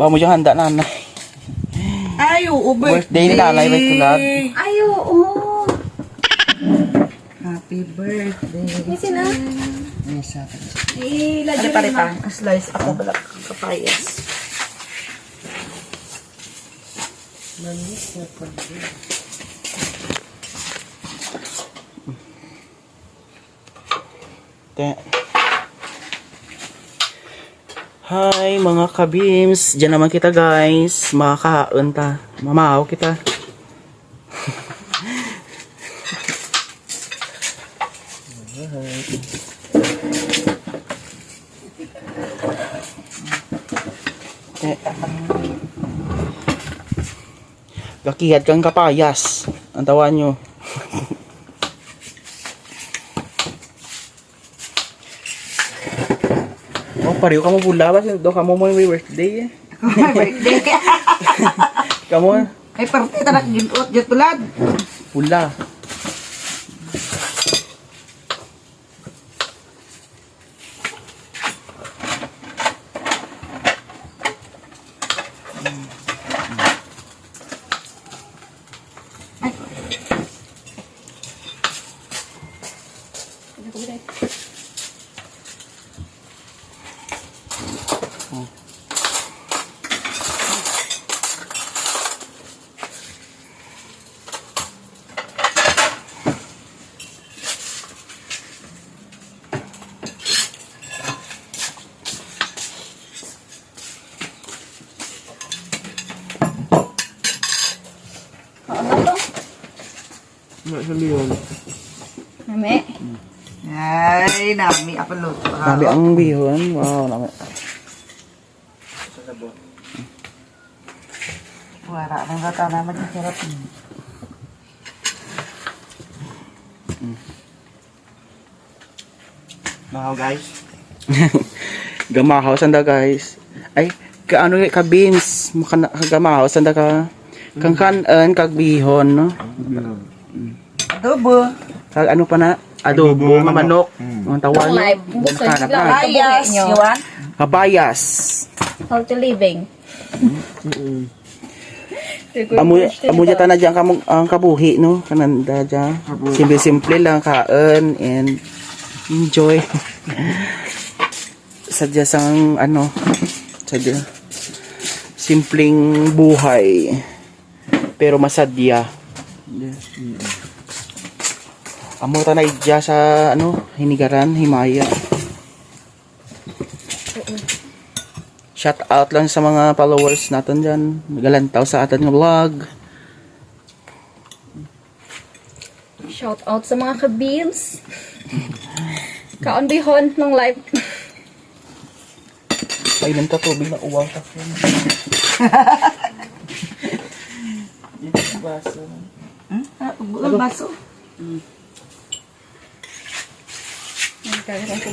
Ba mo dyan handa nanay. Ay, oo, Birthday ni nanay, may tulad. Ay, oo. Happy birthday. Kasi na. Yes, happy. Ilagyan Pare mo pa, na. slice ako balak kapayas. Te. Hi mga kabims. Diyan naman kita guys. Makakaon ta. Mamahaw kita. Te. Gakihad kang kapayas. Ang tawa nyo. Pareho ka mo pula ba? Do ka mo mo may birthday eh. birthday. Kamu Ay, parte tanak ginot, jet tulad. pula. Mami. Ay, nami, apalot. Sabi ang bihon. Wow, nami. Wara, nang rata na mag-sarap. Wow, guys. Gamahaw sanda guys. Ay, kaano ka beans, gamahaw sanda ka. Kang kanan kag bihon, no? Adobo. Kag ano pa na? Adobo, nga manok. Ang tawag Long nyo. life. Gusto Hanap nila. na. Ayas, nyo. yawan. Kabayas. Healthy living. Amo amo jata na diyan kamong ang kabuhi no kananda diyan. Simple simple lang kaon and enjoy. Sadya sang ano sadya simpleng buhay pero masadya. Amo ta na idya sa ano hinigaran himaya. Shout out lang sa mga followers natin dyan. Nagalantaw sa atin nga vlog. Shout out sa mga kabeams. Kaon bihon ng live. Ay, nang tubig na uwang ta. Yung baso. Hmm? Ah, Ang baso. Nagkakaroon ko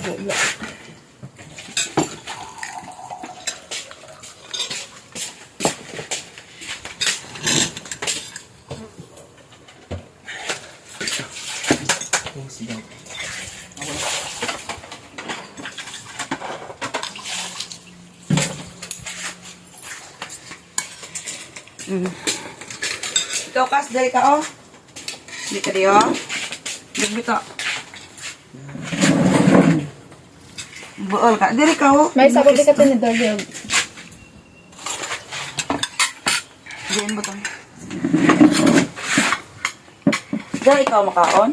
bulo. Ikaw, Kas, dali ka, oh. Hindi ka diyo. Dali ka. Buol ka. Dali ka, oh. May sabi ka ito ni Doriel. Diyan mo tong. Dali ka, makaon.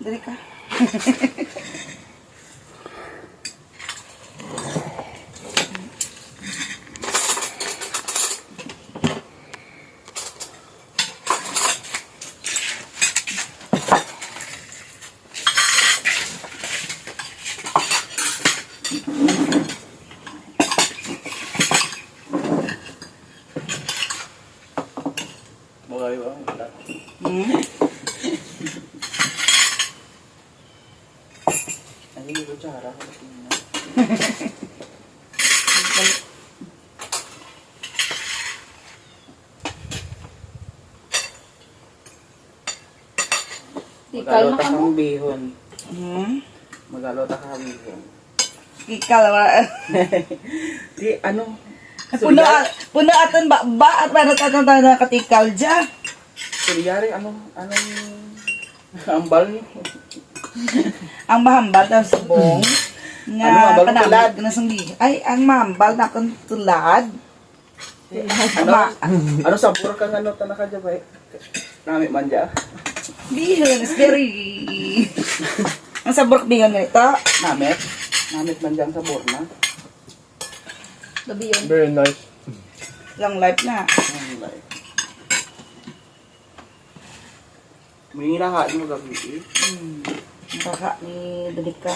Dali ka. Bagay ba? Hmm? Yung kutsara? Magalo na ta ka mo. kang bihon. Hmm? Magalo ta kang bihon. Ikaw, wala. Di, ano? Puno, puno aton ba, ba at para tayo nakatikal dyan. Sulyari, ano? Anong... Ambal niyo? Ang mahambal na subong. Nga Ano, kanamit na sangli. Ay, ang mahambal na kang tulad. Ano? ano sabor kang ano tanaka dyan ba? Nami man dyan. Bihan is very... ang sabor bihan nito. Namit? Namit man dyan sabor na. Gabi yun. Very nice. Long life na. Ba eh? May rahain mo gabi eh. Hmm. Ang Baka ni Donika.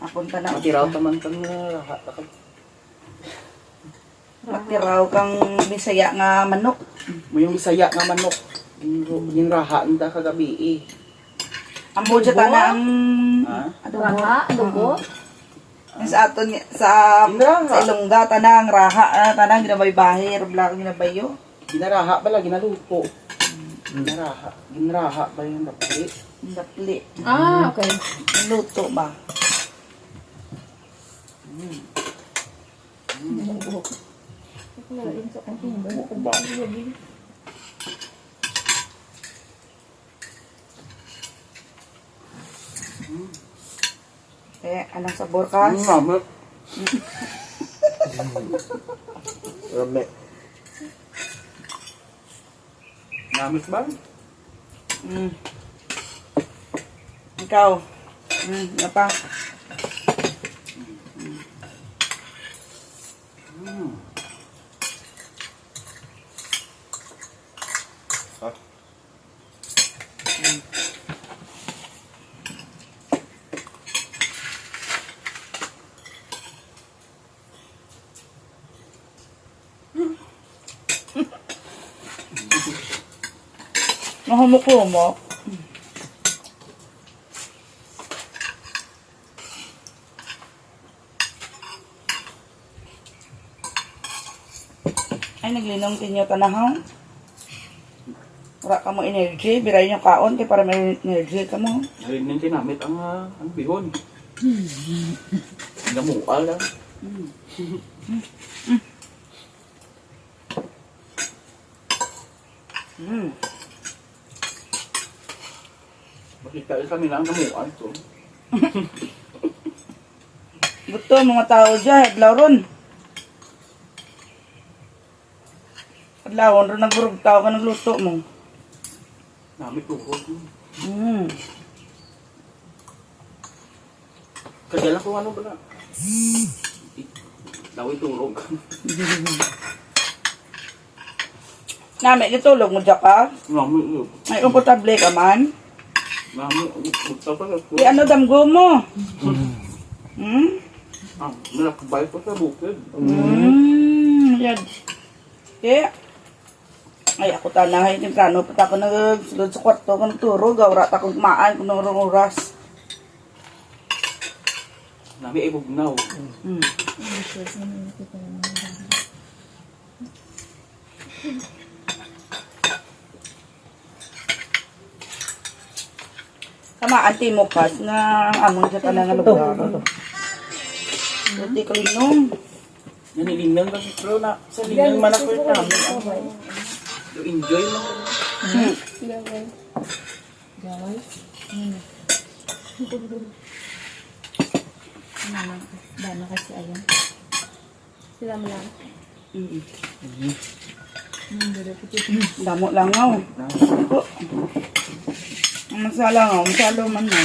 Akong tanaw. Matiraw taman kang rahat. Matiraw kang bisaya nga manok. Mo yung bisaya nga manok. Yung, yung rahaan ta kagabi eh. Ang budget na ang... Adobo. Raha, adobo. Yung sa aton sa raha. sa Ilongga tanang raha ah, tanang ginabay bahir bla ginabayo. Ginaraha pala, ginaluto. Ginaraha. Ginaraha ba yung napili? Dapli. Ah, okay. Luto ba? Ba? Eh, anong sabor ka? Ang namit. Rame. Namit ba? Mm. Ikaw. Mm, ano pa? Mahumok-humok. Ay, naglinong tinyo tanahaw. Wala ka mo energy, biray nyo kaon, kaya para may energy ka mo. Ayun yung tinamit ang, ah, ang bihon. Gamual lang. Mm. Makita kami lang gamual to. Buto, mga tao dyan, hadlaw ron. Hadlaw ron, nagburog tao ka nagluto mo. Namit tuhod. Mm. Kagala ko ano ba na? Laway turog. Nami, gitulog mo dyan ka. Namit yun. May komportable ka man. Namit. Bukta pa sa Di ano damgo mo. Hmm? Ah, nalakbay pa sa bukid. Hmm. Yan. Eh. Ay, ako tanahay. Temprano pa ako nagsulod sa kwarto. Kung nagturo, gawra ta kong kumaan. Kung nung oras. Nami ay bugnaw. Hmm. Kama, anti mo kas nga ang amon sa tanang nga lugar. Buti ka linom. Nanilingan kasi pero na sa lingan man ako yung namin. You enjoy mo. Hmm. Dama kasi ayun. Sila mo lang. Mm. Damo lang nga. Masala nga, masalo man na.